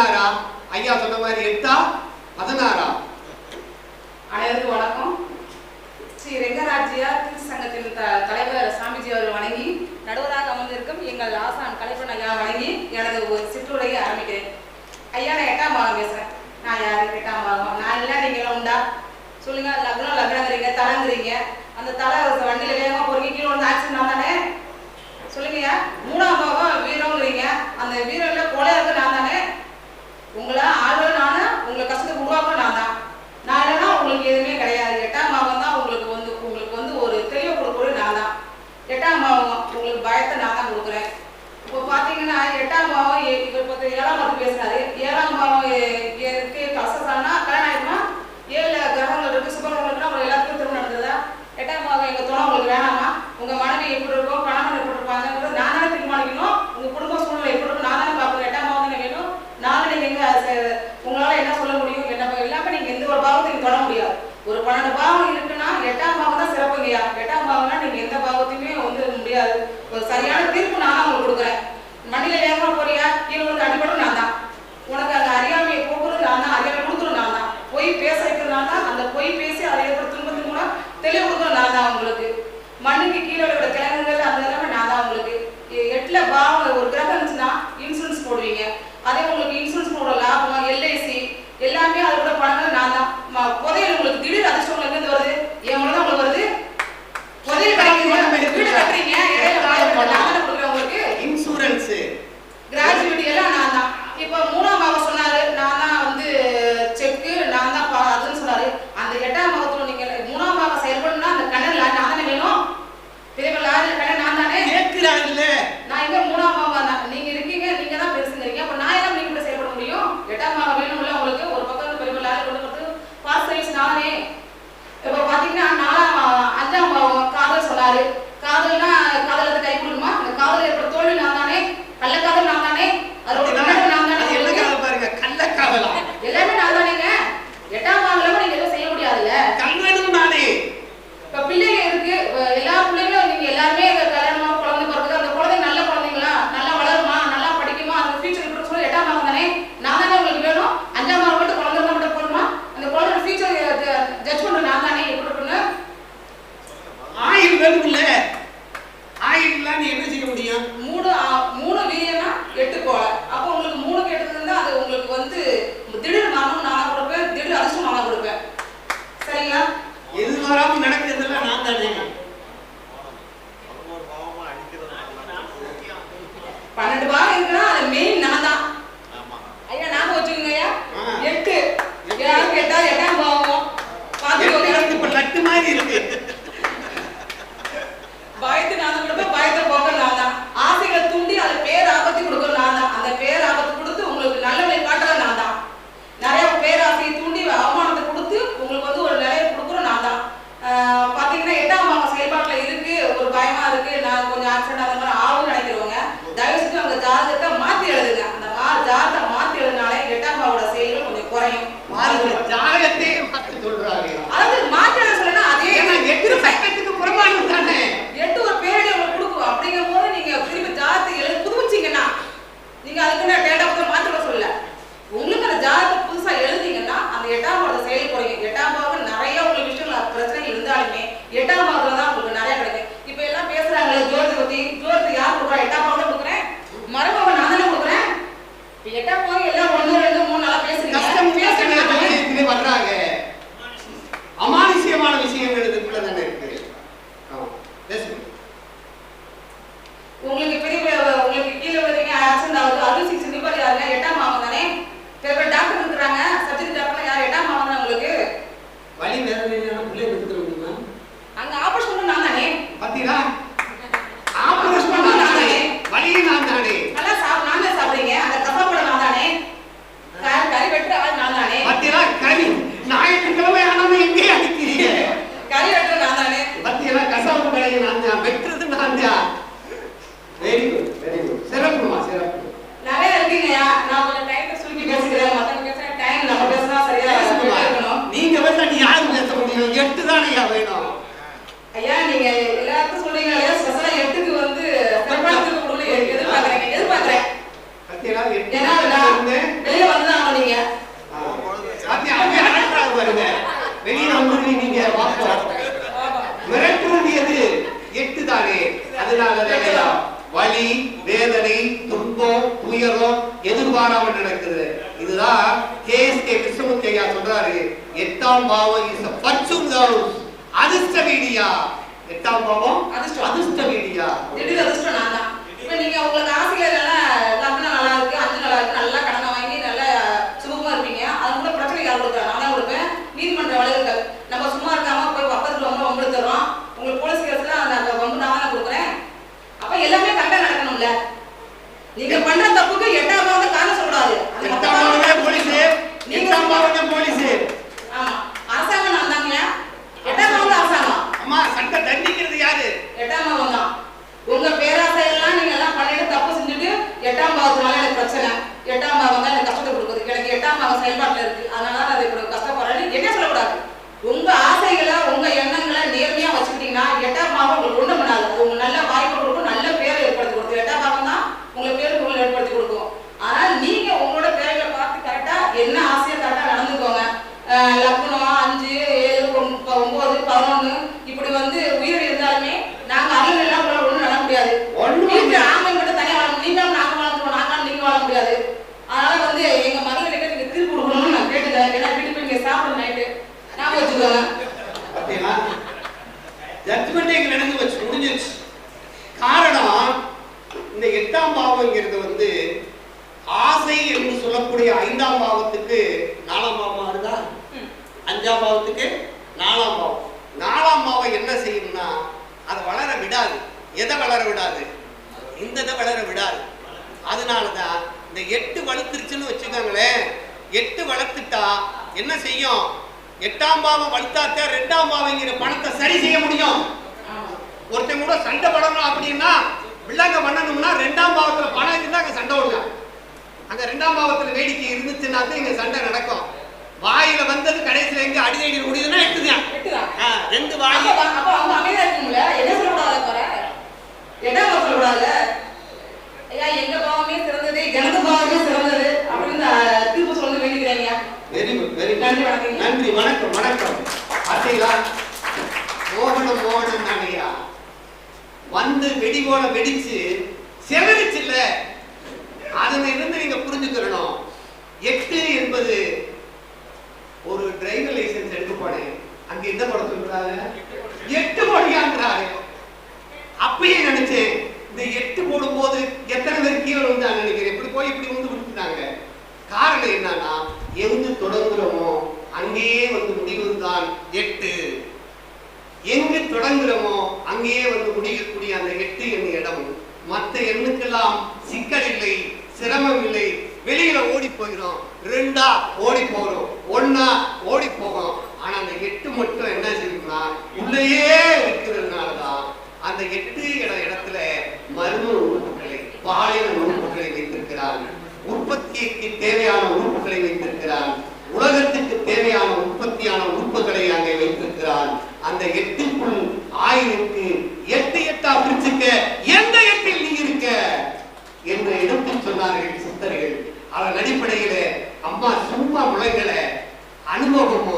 பதினாறா ஐயா சொன்ன மாதிரி எட்டா? பதினாறா அனைவருக்கும் வணக்கம். ஸ்ரீ ரெங்கராஜியார் சங்கத்தின் தலைவர் சாமிஜி அவர்கள் வணங்கி நடுவராக அமர்ந்திருக்கும் எங்கள் ஆசான் கலைப்பன் ஐயா வணங்கி எனது ஒரு சிற்றுரையை ஆரம்பிக்கிறேன். ஐயா நான் எட்டாம் பாகம் பேசுறேன். நான் யாரு? எட்டாம் பாகம்? நான் இல்லை நீங்க எல்லாம் உண்டா? சொல்லுங்க லக்னம் லக்னங்கிறீங்க தலங்கிறீங்க. அந்த தலை வண்டியில வேகமாக பொறுக்கி கீழே வந்து ஆக்சிடென்ட் தானே சொல்லுங்க மூணாம் பாகம் வீரங்கிறீங்க அந்த வீரம் los இப்போ மூணாம் மகம் சொன்னாரு. நான் தான் வந்து செக்கு நான் தான் அதுன்னு சொன்னாரு. அந்த எட்டாம் மகத்துல நீங்க மூணாம் மகம் செயல்படணும்னா அந்த கண்ணன் நான் தானே வேணும்? பெரியவர் லாரி கண்ணன் நான் தானே? கேட்கிறாங்கல்ல நான் எங்க மூணாம் மகம் நீங்க இருக்கீங்க நீங்க தான் பெருசுங்கிறீங்க அப்ப நான் எல்லாம் நீங்க கூட செயல்பட முடியும்? எட்டாம் மகம் வேணும்ல உங்களுக்கு? ஒரு பக்கம் பெரியவர் லாரி கொண்டு வந்து பாஸ் சைஸ் நானே. இப்போ பாத்தீங்கன்னா நாலாம் அஞ்சாம் காதல் சொன்னாரு. காதல்னா பன்னெண்டு பாகம் எட்டாம் பாகத்தில் ஐயா சொல்றாரு எட்டாம் பாவம் இஸ் பச்சும் அதிர்ஷ்ட வீடியா. எட்டாம் பாவம் அதிர்ஷ்டம். அதிர்ஷ்ட வீடியா. திடீர் அதிர்ஷ்டம் நான் தான். இப்ப நீங்க உங்களுக்கு ஆசைகள் எல்லாம் லக்னம் நல்லா இருக்கு அஞ்சு நல்லா இருக்கு நல்லா கடனை வாங்கி நல்லா சுகமா இருப்பீங்க அது கூட பிரச்சனை யார் கொடுக்குறா நான் தான் கொடுப்பேன் நீதிமன்ற வழக்குகள் நம்ம சும்மா இருக்காம போய் பக்கத்துல ரொம்ப வம்பு தர்றோம் உங்களுக்கு போலீஸ் கேஸ்ல அந்த வம்பு நான் தான் கொடுக்குறேன் அப்ப எல்லாமே கரெக்டா நடக்கணும்ல நீங்க பண்ற தப்புக்கு எட்டாம் பாவத்தை காரணம் சொல்லக்கூடாது அது மொத்த எட்டாம் பாவமே போலீஸ் நீங்க எட்டாம் பாவமே போலீஸ் ஆமா அரசாங்கம் நான் தாங்க எட்டாம் பாவம் தான் அரசாங்கம் அம்மா சட்டை தண்டிக்கிறது யாரு எட்டாம் பாவம் தான் உங்க பேராசை எல்லாம் நீங்க எல்லாம் பண்ணிட்டு தப்பு செஞ்சுட்டு எட்டாம் பாவத்தினால எனக்கு பிரச்சனை எட்டாம் பாவம் தான் எனக்கு கஷ்டத்தை கொடுக்குது எனக்கு எட்டாம் பாவம் செயல்பாட்டுல இருக்கு அதனால நான் அதை இப்படி கஷ்டப்படுறேன்னு என்ன சொல்லக்கூடாது உங்க ஆசைகளை உங்க எண்ணங்களை நேர்மையா வச்சுக்கிட்டீங்கன்னா எட்டாம் பாவம் உங்களுக்கு ஒண்ணு பண்ணாது உங்க நல்ல வாய்ப்பு கொடுக்கும் நல்ல பேரை ஏற்படுத்தி கொடுக்கும் எட்டாம் பாவம் தான் உங்களுக்கு பேரு புகழ் ஏற்படுத்தி கொடுக்கும் ஆனால் நீங்க உங்களோட பேர்களை பார்த்து கரெக்டா என்ன ஆசையா கரெக்டா நடந்துக்கோங்க அஹ் லக்னம் அஞ்சு ஏழு ஒன்- ப- ஒன்பது பதினொன்னு இப்படி வந்து உயிர் இருந்தாலுமே நாங்க அருள் எல்லாம் உங்களால ஒண்ணும் நட முடியாது ஒண்ணும் வீட்டுல ஆண்கள் மட்டும் தனியா வாழ நீங்களும் நாங்க வாழ்ந்துருவோம் நாங்களும் நீங்க வாழ முடியாது அதனால வந்து எங்க மகளிர்கிட்ட நீங்க தீர்ப்பு கொடுக்கணும்னு நான் கேட்டுக்கிறேன் ஏன்னா வீட்டுக்கு போய் நீங்க சாப்பிட நைட்டு ஞாபகம் வச்சுக்கோங்க பாத்தீங்களா ஜட்மெண்ட் எங்க நடந்து வச்சு முடிஞ்சிருச்சு காரணம் இந்த எட்டாம் பாவங்கிறது வந்து ஆசை என்று சொல்லக்கூடிய ஐந்தாம் பாவத்துக்கு நாலாம் பாவமா ம். அஞ்சாம் பாவத்துக்கு நாலாம் பாவம். நாலாம் பாவம் என்ன செய்யும்னா அதை வளர விடாது. எதை வளர விடாது? இந்த இதை வளர விடாது? அதனாலதான் இந்த எட்டு வளர்த்துருச்சுன்னு வச்சுக்கோங்களேன். எட்டு வளர்த்துட்டா என்ன செய்யும்? எட்டாம் பாவம் வளர்த்தாத்தான் ரெண்டாம் பாவங்கிற பணத்தை சரி செய்ய முடியும். ஒருத்தன் கூட சண்டை படணும் அப்படின்னா வில்லங்க பண்ணணும்னா ரெண்டாம் பாவத்துல பணம் இருந்தா அங்க சண்டை விடலாம் அங்க ரெண்டாம் பாவத்துல வேடிக்கை இருந்துச்சுன்னா இங்க சண்டை நடக்கும். வாயில வந்தது கடைசியில எங்க அடிதடி முடியுதுன்னா எட்டுதான். வெட்டுதான். ஆ, ரெண்டு வாய். எங்க பாவமே சிறந்தது எனக்கு பாவமே சிறந்தது அப்படின்னு தீர்ப்பு சொல்ல வேண்டிக்கிறேன் வெரி குட் வெரி நன்றி, வணக்கம். நன்றி வணக்கம் வணக்கம். பாத்தீங்களா? மோகனம் மோகனம் தானையா வந்து வெடி போல வெடிச்சு செவரிச்சுல்ல. அதுல இருந்து நீங்க புரிஞ்சுக்கிறணும். எட்டு என்பது ஒரு டிரைவர் லைசன்ஸ் எடுக்க போனேன் அங்க என்ன படம் சொல்றாங்க எட்டு போடியான்றாரு அப்பயே நினைச்சேன் இந்த எட்டு போடும் போது எத்தனை பேர் கீழே விழுந்தாங்க நினைக்கிறேன். இப்படி போய் இப்படி வந்து விழுந்துட்டாங்க. காரணம் என்னன்னா எங்கு தொடங்குறோமோ அங்கேயே வந்து முடிவதுதான் எட்டு. எங்கு தொடங்குறோமோ அங்கேயே வந்து முடியக்கூடிய அந்த எட்டு எண்ணு இடம். மற்ற எண்ணுக்கெல்லாம் சிக்கல் இல்லை. சிரமம் இல்லை வெளியில ஓடி போயிடும் ரெண்டா ஓடி போகிறோம் ஒன்னா ஓடி போகும் ஆனா அந்த எட்டு மட்டும் என்ன செய்யும்னா உள்ளேயே இருக்கிறதுனாலதான் அந்த எட்டு இட இடத்துல மரும உறுப்புகளை பாலின உறுப்புகளை வைத்திருக்கிறார் உற்பத்திக்கு தேவையான உறுப்புகளை வைத்திருக்கிறார் உலகத்துக்கு தேவையான உற்பத்தியான உறுப்புகளை அங்கே வைத்திருக்கிறான் அந்த எட்டுக்குள் ஆயிருக்கு எட்டு எட்டா பிரிச்சுக்க என் அதன் அனுபவம்